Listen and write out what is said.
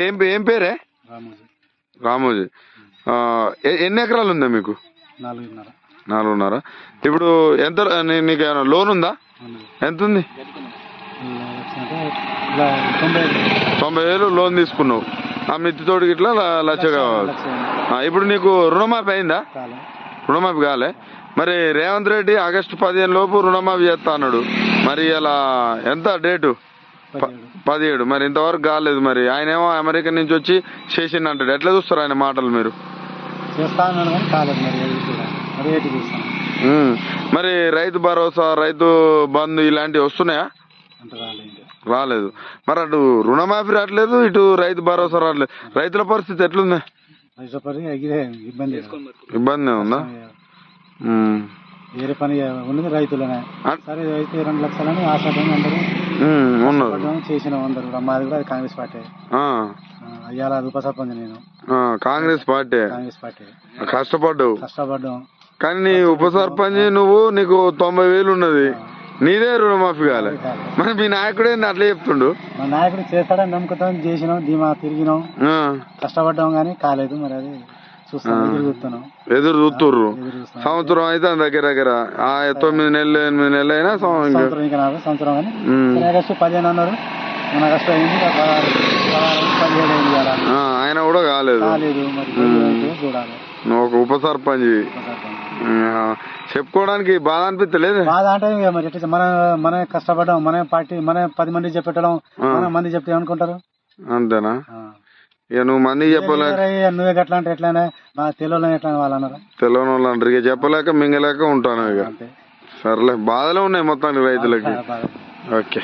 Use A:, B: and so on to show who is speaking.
A: ఏం ఏం పేరే?
B: రామోజీ.
A: ఎన్ని ఎకరాలు ఉందా మీకు?
B: నాలుగున్నర.
A: నాలుగున్నర. ఇప్పుడు ఎంత నీకు ఏమైనా లోన్ ఉందా? ఎంత ఉంది?
B: తొంభై
A: వేలు. లోన్ తీసుకున్నావు. ఆ మిత్తితోటికి ఇట్లా ల- లక్ష కావాలి. ఇప్పుడు నీకు రుణమాఫీ అయిందా? రుణమాఫీ కాలే. మరి రేవంత్ రెడ్డి ఆగస్టు పదిహేను లోపు రుణమాఫీ చేస్తా అన్నాడు. మరి ఇలా ఎంత డేటు?
B: పదిహేడు.
A: మరి ఇంతవరకు కాలేదు మరి. ఆయన ఏమో అమెరికా నుంచి వచ్చి చేసిండు అంటాడు ఎట్లా చూస్తారు ఆయన మాటలు మీరు?
B: మరి.
A: రైతు భరోసా రైతు బంధు ఇలాంటివి వస్తున్నాయా?
B: రాలేదు.
A: మరి అటు రుణమాఫీ రావట్లేదు ఇటు రైతు భరోసా రావట్లేదు. రైతుల పరిస్థితి ఎట్లుంది?
B: ఇబ్బంది.
A: ఇబ్బంది ఉందా.
B: వేరే పని ఉన్నది రైతులనే. సరే అయితే రెండు లక్షలని ఆశపడి అందరూ
A: ఉన్నారు
B: చేసిన అందరు మాది కూడా అది కాంగ్రెస్ పార్టీ. అయ్యాల ఉపసర్పంచ్ నేను.
A: కాంగ్రెస్ పార్టీ.
B: కాంగ్రెస్ పార్టీ.
A: కష్టపడ్డావు.
B: కష్టపడ్డాం.
A: కానీ నీ ఉప సర్పంచ్ నువ్వు నీకు తొంభై వేలు ఉన్నది. నీదే రుణమాఫీ కాలే. మరి మీ నాయకుడు అట్లా చెప్తుండు?
B: మా నాయకుడు చేస్తాడని నమ్ముకుతాం చేసినాం ధీమా తిరిగినాం. కష్టపడ్డాం కానీ కాలేదు మరి అది. ఎదురు చూస్తున్నాం
A: ఎదురు చూస్తుర్రు
B: ఎదురు చూస్తాం
A: సంవత్సరం అయితే దగ్గర దగ్గర. ఆ తొమ్మిది నెలలు ఎనిమిది నెలలు అయినా
B: సంవత్సరం పదిహేను అన్నారు.
A: ఆయన కూడా కాలేదు. ఒక ఉప సర్పంచ్. చెప్పుకోవడానికి బాధ అనిపించలేదు
B: బాధ అంటే మన మన కష్టపడ్డాం మన పార్టీ మన పది మంది చెప్పేటం మన మంది చెప్తే ఏమనుకుంటారు?
A: అంతేనా. ఇక నువ్వు మందికి చెప్పలేక
B: అరే, నువ్వే గట్లా అంటే ఎట్లనే? మా తెలుగులో ఎట్లా వాళ్ళు అన్నారు?
A: తెలియని వాళ్ళు అంటారు ఇక చెప్పలేక మింగలేక ఉంటాను ఇక.
B: అంతే.
A: సర్లే బాధలు ఉన్నాయి మొత్తానికి రైతులకి.
B: బాధ.
A: ఓకే.